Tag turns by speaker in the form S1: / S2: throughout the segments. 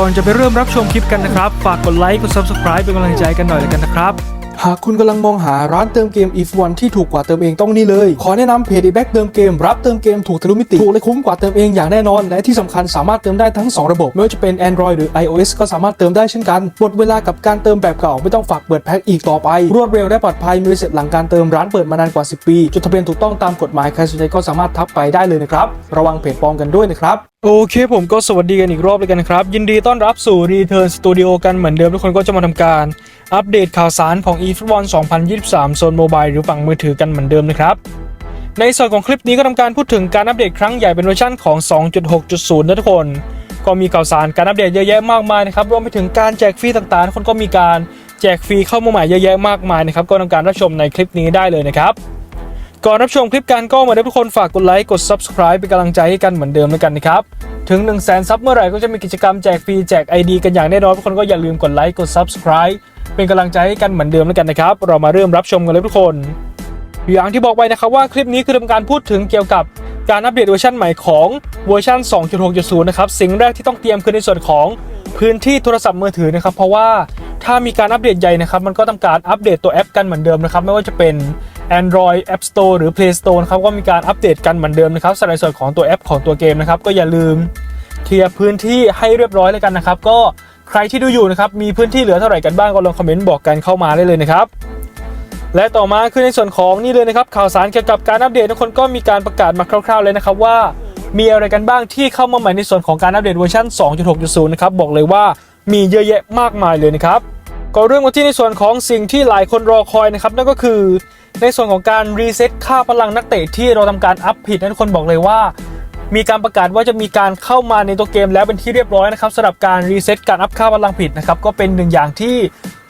S1: ก่อนจะไปเริ่มรับชมคลิปกันนะครับ ฝากกดไลค์กด subscribe เป็นกำลังใจกันหน่อยแล้วกันนะครับ
S2: หากคุณกำลังมองหาร้านเติมเกม if one ที่ถูกกว่าเติมเองต้องนี่เลย ขอแนะนำเพจ e b a c เติมเกม รับเติมเกมถูกทะลุมิติ ถูกและคุ้มกว่าเติมเองอย่างแน่นอน และที่สำคัญสามารถเติมได้ทั้ง 2 ระบบ ไม่ว่าจะเป็น Android หรือ iOS ก็สามารถเติมได้เช่นกัน หมดเวลากับการเติมแบบเก่าไม่ต้องฝากเปิดแพ็คอีกต่อไป รวดเร็วและปลอดภัยมีรีเซ็ตหลังการเติมร้านเปิดมานานกว่า 10 ปีจดทะเบียนถูกต้องตามกฎหมายใครสนใจก็สามารถทักไปได้เลยนะครับระวังเพจปลอมกันด้วยนะครับ
S1: โอเคผมก็สวัสดีกันอีกรอบเลยกันนะครับ ยินดีต้อนรับสู่ Return Studio กันเหมือนเดิมทุกคนก็จะมาทำการ อัปเดตข่าวสารของ eFootball 2023 โซนโมบายหรือฝั่งมือถือกันเหมือนเดิมนะครับ ในส่วนของคลิปนี้ก็ทำการพูดถึงการอัปเดตครั้งใหญ่เป็นเวอร์ชันของ 2.6.0 นะทุกคน ก็มีข่าวสารการอัปเดตเยอะแยะมากมายนะครับรวมไปถึงการแจกฟรีต่างๆ คนก็มีการแจกฟรีเข้ามาใหม่เยอะแยะมากมายนะครับก็ทำการรับชมในคลิปนี้ได้เลยนะครับก่อนรับชมคลิปกันก็เหมือนเดิมทุกคนฝากกดไลค์กด subscribe เป็นกำลังใจให้กันเหมือนเดิมแล้วกันนะครับ ถึง 1 0 0 0 0แสนซับเมื่อไหร่ก็จะมีกิจกรรมแจกฟรีแจก ID กันอย่างแน่นอนทุกคนก็อย่าลืมกดไลค์กด subscribe เป็นกำลังใจให้กันเหมือนเดิมแล้วกันนะครับ เรามาเริ่มรับชมกันเลยทุกคน อย่างที่บอกไปนะครับว่าคลิปนี้คือทำการพูดถึงเกี่ยวกับการอัปเดตเวอร์ชันใหม่ของเวอร์ชัน 2.6.0 นะครับ สิ่งแรกที่ต้องเตรียมคือในส่วนของพื้นที่โทรศัพท์มือถือนะครับ เพราะว่าถ้ามีการอัปเดตใหญ่นะครับ มันก็ทำการอัปเดตตัวแอปกันเหมือนเดิมนะครับ ไม่ว่าจะเป็น Android App Store หรือ Play Store นะครับก็มีการอัปเดตกันเหมือนเดิมนะครับสำหรับส่วนของตัวแอปของตัวเกมนะครับก็อย่าลืมเคลียร์พื้นที่ให้เรียบร้อยเลยกันนะครับ ก็ใครที่ดูอยู่นะครับมีพื้นที่เหลือเท่าไหร่กันบ้างก็ลองคอมเมนต์บอกกันเข้ามาได้เลยนะครับและต่อมาคือในส่วนของนี่เลยนะครับข่าวสารเกี่ยวกับการอัปเดตทุกคนก็มีการประกาศมาคร่าวๆเลยนะครับว่ามีอะไรกันบ้างที่เข้ามาใหม่ในส่วนของการอัปเดตเวอร์ชัน2.6.0 นะครับบอกเลยว่ามีเยอะแยะมากมายเลยนะครับก็เรื่องมาที่ในส่วนของสิ่งที่หลายคนรอคอยนะครับนั่นก็คือ ในส่วนของการรีเซ็ตค่าพลังนักเตะที่เราทำการอัพผิดนั้นคนบอกเลยว่า มีการประกาศว่าจะมีการเข้ามาในตัวเกมแล้วเป็นที่เรียบร้อยนะครับสำหรับการรีเซ็ตการอัพค่าพลังผิดนะครับก็เป็นหนึ่งอย่างที่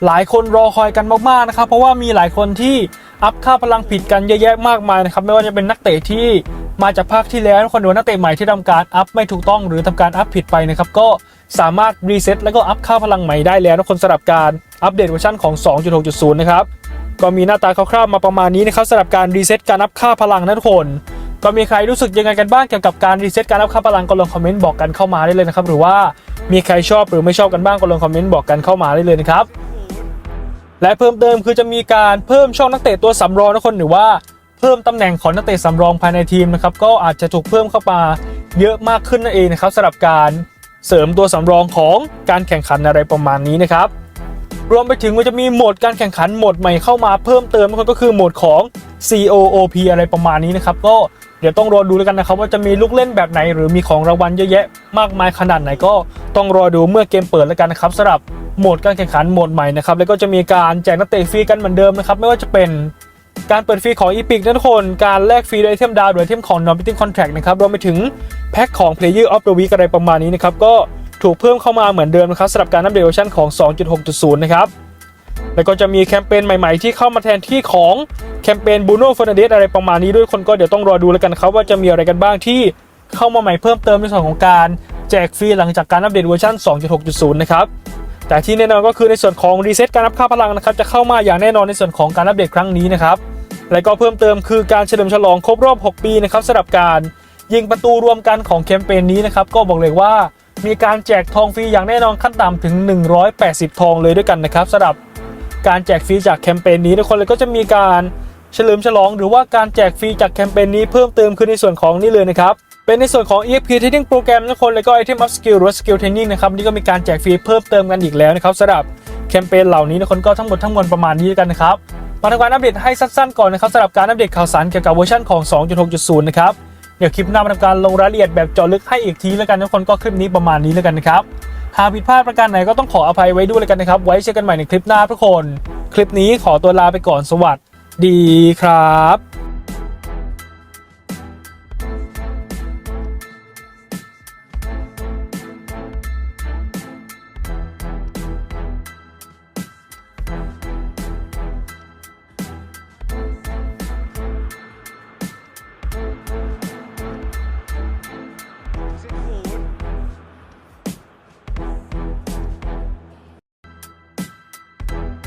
S1: หลายคนรอคอยกันมากๆนะครับเพราะว่ามีหลายคนที่อัพค่าพลังผิดกันเยอะแยะมากมายนะครับไม่ว่าจะเป็นนักเตะที่มาจากภาคที่แล้วคนหรือว่านักเตะใหม่ที่ทำการอัพไม่ถูกต้องหรือทำการอัพผิดไปนะครับก็สามารถรีเซ็ตแล้วก็อัพค่าพลังใหม่ได้แล้วทุกคนสำหรับการอัปเดตเวอร์ชันของ 2.6.0 นะครับ ก็มีหน้าตาคร่าวๆมาประมาณนี้นะครับสำหรับการรีเซ็ตการอัพค่าพลังนะทุกคนก็มีใครรู้สึกยังไงกันบ้างเกี่ยวกับการรีเซ็ตการอัพค่าพลังก็ลองคอมเมนต์บอกกันเข้ามาได้เลยนะครับหรือว่ามีใครชอบหรือไม่ชอบกันบ้างก็ลองคอมเมนต์บอกกันเข้ามาได้เลยนะครับและเพิ่มเติมคือจะมีการเพิ่มช่องนักเตะตัวสำรองนะคนหรือว่าเพิ่มตำแหน่งของนักเตะสำรองภายในทีมนะครับก็อาจจะถูกเพิ่มเข้ามาเยอะมากขึ้นนั่นเองนะครับสำหรับการเสริมตัวสำรองของการแข่งขันอะไรประมาณนี้นะครับ รวมไปถึงมันจะมีโหมดการแข่งขันโหมดใหม่เข้ามาเพิ่มเติมก็คือโหมดของ COOP อะไรประมาณนี้นะครับก็เดี๋ยวต้องรอดูแล้วกันนะครับว่าจะมีลูกเล่นแบบไหน หรือมีของรางวัลเยอะแยะมากมายขนาดไหนก็ต้องรอดูเมื่อเกมเปิดแล้วกันนะครับสำหรับโหมดการแข่งขันโหมดใหม่นะครับแล้วก็จะมีการแจกนักเตะฟรีกันเหมือนเดิมนะครับไม่ว่าจะเป็นการเปิดฟรีของ Epic นะทุกคน การแลกฟรีด้วยไอเทมดาวหรือไอเทมของ Non Betting Contract นะครับรวมไปถึงแพ็คของ Player of the Week อะไรประมาณนี้นะครับก็ ถูกเพิ่มเข้ามาเหมือนเดิมนะครับสำหรับการอัปเดตเวอร์ชันของ 2.6.0 นะครับแล้วก็จะมีแคมเปญใหม่ๆ ที่เข้ามาแทนที่ของแคมเปญบูโน่ฟ r นเดสอะไรประมาณนี้ด้วยคนก็เดี๋ยวต้องรอดูแล้วกันครับว่าจะมีอะไรกันบ้างที่เข้ามาใหม่เพิ่มเติมในส่วนของการแจกฟรีหลังจากการอัปเดตเวอร์ชัน2.6.0 นะครับแต่ที่แน่นอนก็คือในส่วนของรีเซ็ตการอัพค่าพลังนะครับจะเข้ามาอย่างแน่นอนในส่วนของการอัปเดตครั้งนี้นะครับและก็เพิ่มเติมคือการเฉลิมฉลองครบรอบ 6 ปีนะครับสำหรับการยิงประตูรวมกันของแคมเปญนี้นะครับก็บอกเลยว่า มีการแจกทองฟรีอย่างแน่นอนขั้นต่ำถึง 180 ทองเลยด้วยกันนะครับสำหรับการแจกฟรีจากแคมเปญนี้ทุกคนเลยก็จะมีการเฉลิมฉลองหรือว่าการแจกฟรีจากแคมเปญนี้เพิ่มเติมคือในส่วนของนี่เลยนะครับ เป็นในส่วนของ EXP Training Program ทุกคนเลยก็ Item Up Skill หรือ Skill Training นะครับนี่ก็มีการแจกฟรีเพิ่มเติมกันอีกแล้วนะครับสำหรับแคมเปญเหล่านี้ทุกคนก็ทั้งหมดทั้งมวลประมาณนี้กันนะครับมาทำการอัปเดตให้สั้นๆก่อนนะครับสำหรับการอัปเดตข่าวสารเกี่ยวกับเวอร์ชันของ 2.6.0 นะครับ เดี๋ยวคลิปหน้ามาทำการลงรายละเอียดแบบเจาะลึกให้อีกทีแล้วกันทุกคนก็คลิปนี้ประมาณนี้แล้วกันนะครับหากผิดพลาดประการไหนก็ต้องขออภัยไว้ด้วยเลยกันนะครับ ไว้เจอกันใหม่ในคลิปหน้าทุกคน คลิปนี้ขอตัวลาไปก่อนสวัสดีครับ